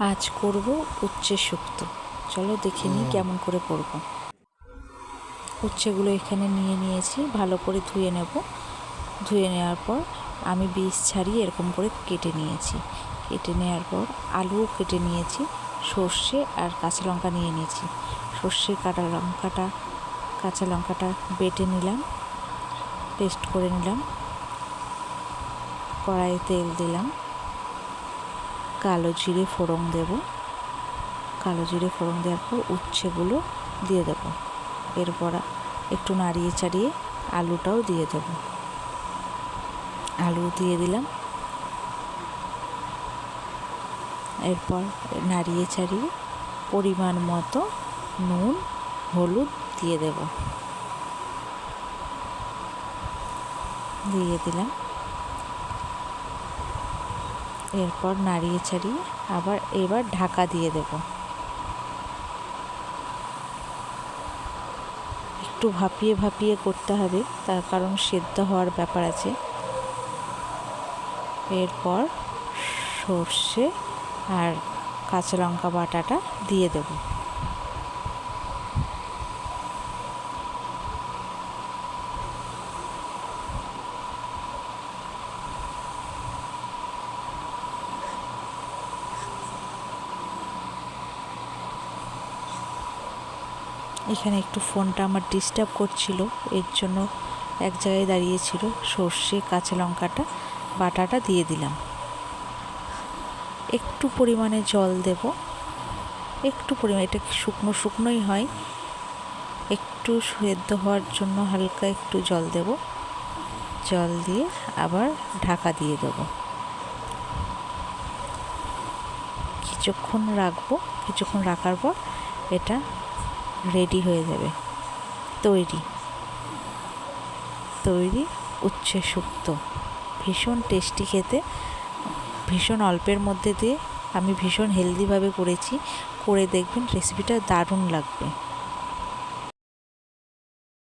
আজ করব উচ্ছে শুক্তো। চলো দেখে নিই কেমন করে করব। উচ্ছেগুলো এখানে নিয়ে নিয়েছি ভালো করে ধুয়ে নেব। ধুয়ে নেওয়ার পর আমি বীজ ছাড়িয়ে এরকম করে কেটে নিয়েছি। কেটে নেওয়ার পর আলুও কেটে নিয়েছি সর্ষে আর কাঁচা লঙ্কা নিয়ে নিয়েছি। সর্ষে কাটা লঙ্কাটা কাঁচা লঙ্কাটা বেটে নিলাম পেস্ট করে নিলাম কড়াইয়ে তেল দিলাম। কালো জিরে ফোড়ন দেব। কালো জিরে ফোড়ন দেওয়ার পর উচ্ছেগুলো দিয়ে দেবো। এরপর একটু নাড়িয়ে চাড়িয়ে আলুটাও দিয়ে দেব। আলু দিয়ে দিলাম। এরপর নাড়িয়ে চাড়িয়ে পরিমাণ মতো নুন, হলুদ দিয়ে দেব। দিয়ে দিলাম। এরপর নাড়িয়ে ছাড়িয়ে আবার এবার ঢাকা দিয়ে দেব। একটু ভাপিয়ে ভাপিয়ে করতে হবে, তার কারণ সেদ্ধ হওয়ার ব্যাপার আছে। এরপর সর্ষে আর কাঁচা লঙ্কা বাটাটা দিয়ে দেবো। এখানে একটু ফোনটা আমার ডিস্টার্ব করছিল, এর জন্য এক জায়গায় দাঁড়িয়েছিল, সর্ষে, কাঁচা লঙ্কাটা, বাটাটা দিয়ে দিলাম। একটু পরিমাণে জল দেব। একটু পরিমাণে, এটা শুকনো শুকনোই হয়? একটু সেদ্ধ হওয়ার জন্য হালকা একটু জল দেব। জল দিয়ে আবার ঢাকা দিয়ে দেব। কিছুক্ষণ রাখব। কিছুক্ষণ রাখার পর এটা রেডি হয়ে যাবে। তৈরি। তৈরি উচ্ছে সুক্ত ভীষণ টেস্টি খেতে। ভীষণ অল্পের মধ্যে দিয়ে আমি ভীষণ হেলদিভাবে করেছি। করে দেখবেন রেসিপিটা দারুণ লাগবে।